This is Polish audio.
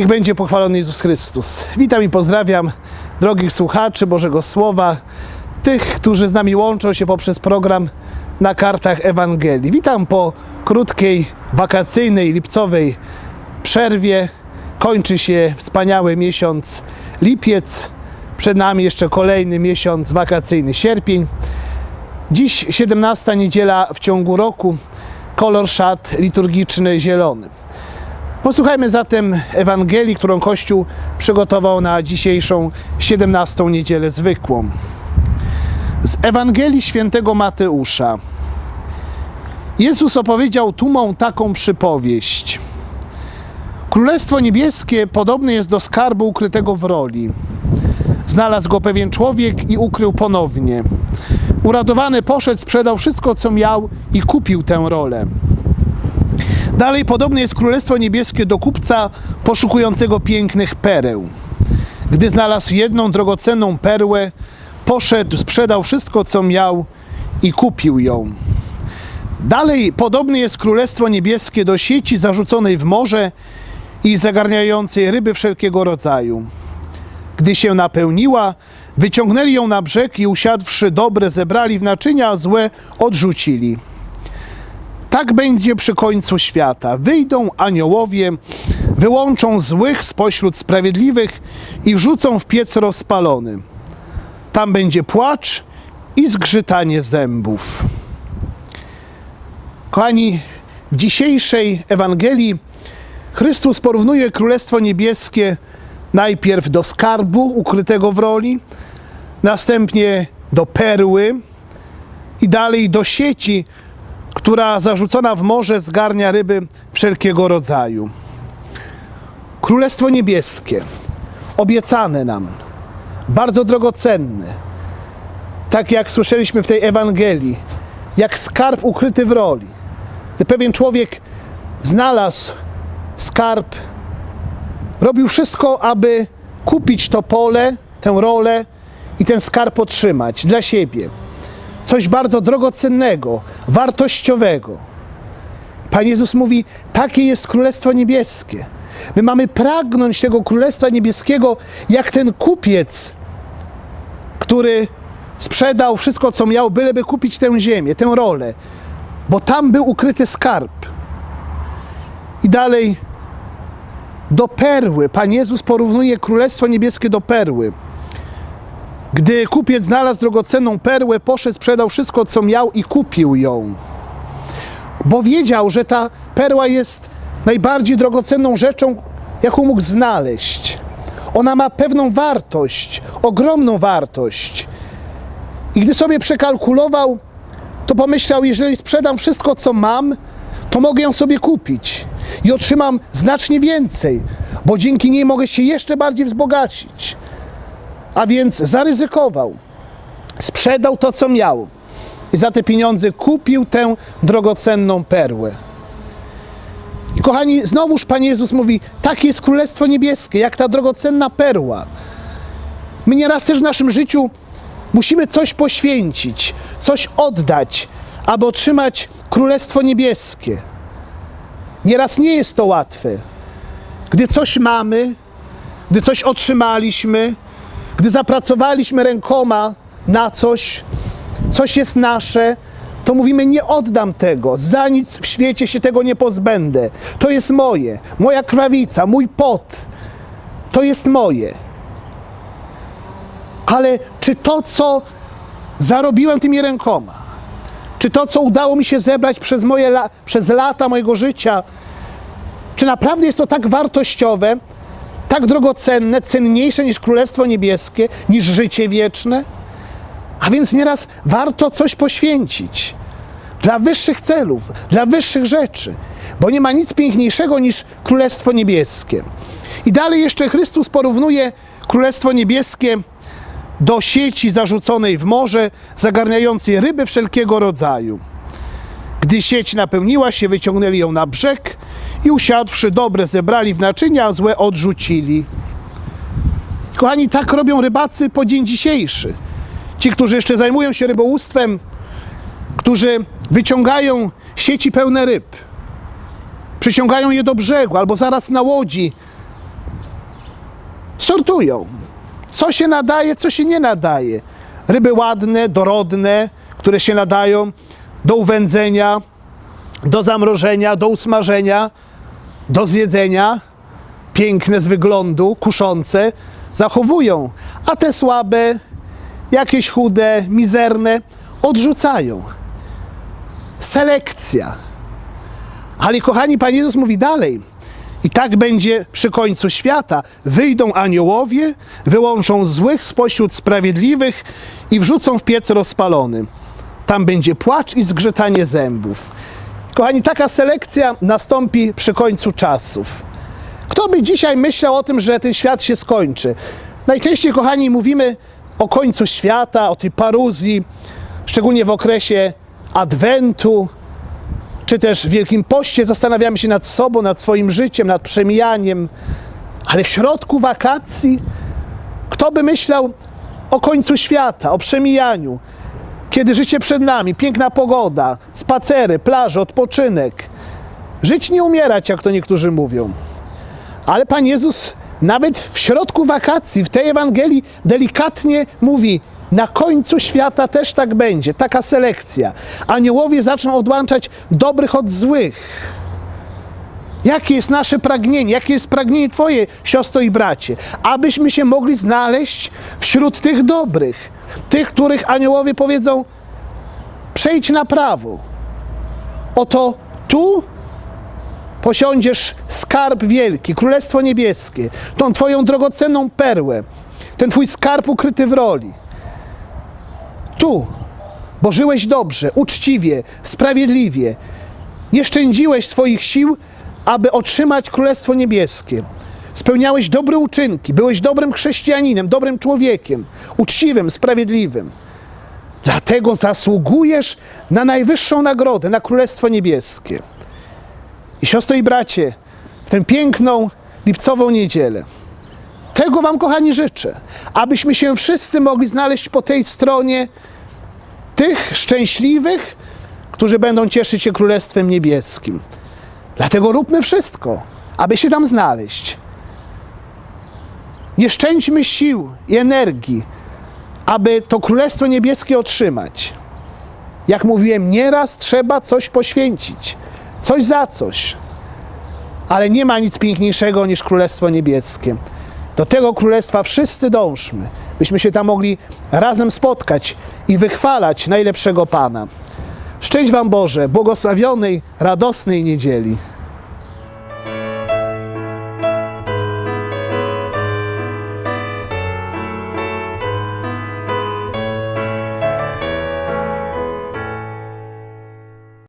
Niech będzie pochwalony Jezus Chrystus. Witam i pozdrawiam drogich słuchaczy Bożego Słowa, tych, którzy z nami łączą się poprzez program na kartach Ewangelii. Witam po krótkiej, wakacyjnej, lipcowej przerwie. Kończy się wspaniały miesiąc lipiec. Przed nami jeszcze kolejny miesiąc wakacyjny sierpień. Dziś 17 niedziela w ciągu roku. Kolor szat liturgiczny zielony. Posłuchajmy zatem Ewangelii, którą Kościół przygotował na dzisiejszą 17 niedzielę zwykłą. Z Ewangelii świętego Mateusza. Jezus opowiedział tłumom taką przypowieść. Królestwo niebieskie podobne jest do skarbu ukrytego w roli. Znalazł go pewien człowiek i ukrył ponownie. Uradowany poszedł, sprzedał wszystko, co miał i kupił tę rolę. Dalej podobne jest Królestwo Niebieskie do kupca poszukującego pięknych pereł. Gdy znalazł jedną drogocenną perłę, poszedł, sprzedał wszystko, co miał i kupił ją. Dalej podobne jest Królestwo Niebieskie do sieci zarzuconej w morze i zagarniającej ryby wszelkiego rodzaju. Gdy się napełniła, wyciągnęli ją na brzeg i usiadłszy dobre zebrali w naczynia, a złe odrzucili. Tak będzie przy końcu świata. Wyjdą aniołowie, wyłączą złych spośród sprawiedliwych i wrzucą w piec rozpalony. Tam będzie płacz i zgrzytanie zębów. Kochani, w dzisiejszej Ewangelii Chrystus porównuje Królestwo Niebieskie najpierw do skarbu ukrytego w roli, następnie do perły i dalej do sieci, która zarzucona w morze zgarnia ryby wszelkiego rodzaju. Królestwo Niebieskie, obiecane nam, bardzo drogocenne, tak jak słyszeliśmy w tej Ewangelii, jak skarb ukryty w roli. Gdy pewien człowiek znalazł skarb, robił wszystko, aby kupić to pole, tę rolę i ten skarb otrzymać dla siebie. Coś bardzo drogocennego, wartościowego. Pan Jezus mówi: Takie jest Królestwo Niebieskie. My mamy pragnąć tego Królestwa Niebieskiego, jak ten kupiec, który sprzedał wszystko, co miał, byleby kupić tę ziemię, tę rolę, bo tam był ukryty skarb. I dalej do perły. Pan Jezus porównuje Królestwo Niebieskie do perły. Gdy kupiec znalazł drogocenną perłę, poszedł, sprzedał wszystko, co miał i kupił ją. Bo wiedział, że ta perła jest najbardziej drogocenną rzeczą, jaką mógł znaleźć. Ona ma pewną wartość, ogromną wartość. I gdy sobie przekalkulował, to pomyślał, jeżeli sprzedam wszystko, co mam, to mogę ją sobie kupić i otrzymam znacznie więcej, bo dzięki niej mogę się jeszcze bardziej wzbogacić. A więc zaryzykował, sprzedał to, co miał i za te pieniądze kupił tę drogocenną perłę. I kochani, znowuż Pan Jezus mówi, tak jest Królestwo Niebieskie, jak ta drogocenna perła. My nieraz też w naszym życiu musimy coś poświęcić, coś oddać, aby otrzymać Królestwo Niebieskie. Nieraz nie jest to łatwe. Gdy coś mamy, gdy coś otrzymaliśmy, gdy zapracowaliśmy rękoma na coś, coś jest nasze, to mówimy: Nie oddam tego, za nic w świecie się tego nie pozbędę. To jest moje, moja krawica, mój pot, to jest moje. Ale czy to, co zarobiłem tymi rękoma, czy to, co udało mi się zebrać przez, moje przez lata mojego życia, czy naprawdę jest to tak wartościowe, tak drogocenne, cenniejsze niż Królestwo Niebieskie, niż życie wieczne? A więc nieraz warto coś poświęcić dla wyższych celów, dla wyższych rzeczy, bo nie ma nic piękniejszego niż Królestwo Niebieskie. I dalej jeszcze Chrystus porównuje Królestwo Niebieskie do sieci zarzuconej w morze, zagarniającej ryby wszelkiego rodzaju. Gdy sieć napełniła się, wyciągnęli ją na brzeg i usiadłszy dobre zebrali w naczynia, a złe odrzucili. Kochani, tak robią rybacy po dzień dzisiejszy. Ci, którzy jeszcze zajmują się rybołówstwem, którzy wyciągają sieci pełne ryb, przyciągają je do brzegu albo zaraz na łodzi sortują. Co się nadaje, co się nie nadaje. Ryby ładne, dorodne, które się nadają do uwędzenia, do zamrożenia, do usmażenia, do zjedzenia, piękne z wyglądu, kuszące, zachowują, a te słabe, jakieś chude, mizerne, odrzucają. Selekcja. Ale kochani, Pan Jezus mówi dalej. I tak będzie przy końcu świata. Wyjdą aniołowie, wyłączą złych spośród sprawiedliwych i wrzucą w piec rozpalony. Tam będzie płacz i zgrzytanie zębów. Kochani, taka selekcja nastąpi przy końcu czasów. Kto by dzisiaj myślał o tym, że ten świat się skończy? Najczęściej, kochani, mówimy o końcu świata, o tej paruzji, szczególnie w okresie Adwentu, czy też w Wielkim Poście zastanawiamy się nad sobą, nad swoim życiem, nad przemijaniem, ale w środku wakacji kto by myślał o końcu świata, o przemijaniu, kiedy życie przed nami, piękna pogoda, spacery, plaże, odpoczynek. Żyć nie umierać, jak to niektórzy mówią. Ale Pan Jezus nawet w środku wakacji, w tej Ewangelii delikatnie mówi, na końcu świata też tak będzie, taka selekcja. Aniołowie zaczną odłączać dobrych od złych. Jakie jest nasze pragnienie? Jakie jest pragnienie Twoje, siostro i bracie? Abyśmy się mogli znaleźć wśród tych dobrych, tych, których aniołowie powiedzą: przejdź na prawo. Oto tu posiądziesz skarb wielki, królestwo niebieskie, tą Twoją drogocenną perłę, ten Twój skarb ukryty w roli. Tu, bo żyłeś dobrze, uczciwie, sprawiedliwie, nie szczędziłeś swoich sił, aby otrzymać Królestwo Niebieskie. Spełniałeś dobre uczynki, byłeś dobrym chrześcijaninem, dobrym człowiekiem, uczciwym, sprawiedliwym. Dlatego zasługujesz na najwyższą nagrodę, na Królestwo Niebieskie. I siostro i bracie, w tę piękną lipcową niedzielę, tego Wam, kochani, życzę, abyśmy się wszyscy mogli znaleźć po tej stronie tych szczęśliwych, którzy będą cieszyć się Królestwem Niebieskim. Dlatego róbmy wszystko, aby się tam znaleźć. Nie szczędźmy sił i energii, aby to Królestwo Niebieskie otrzymać. Jak mówiłem, nieraz trzeba coś poświęcić, coś za coś. Ale nie ma nic piękniejszego niż Królestwo Niebieskie. Do tego królestwa wszyscy dążmy, byśmy się tam mogli razem spotkać i wychwalać najlepszego Pana. Szczęść Wam Boże, błogosławionej, radosnej niedzieli.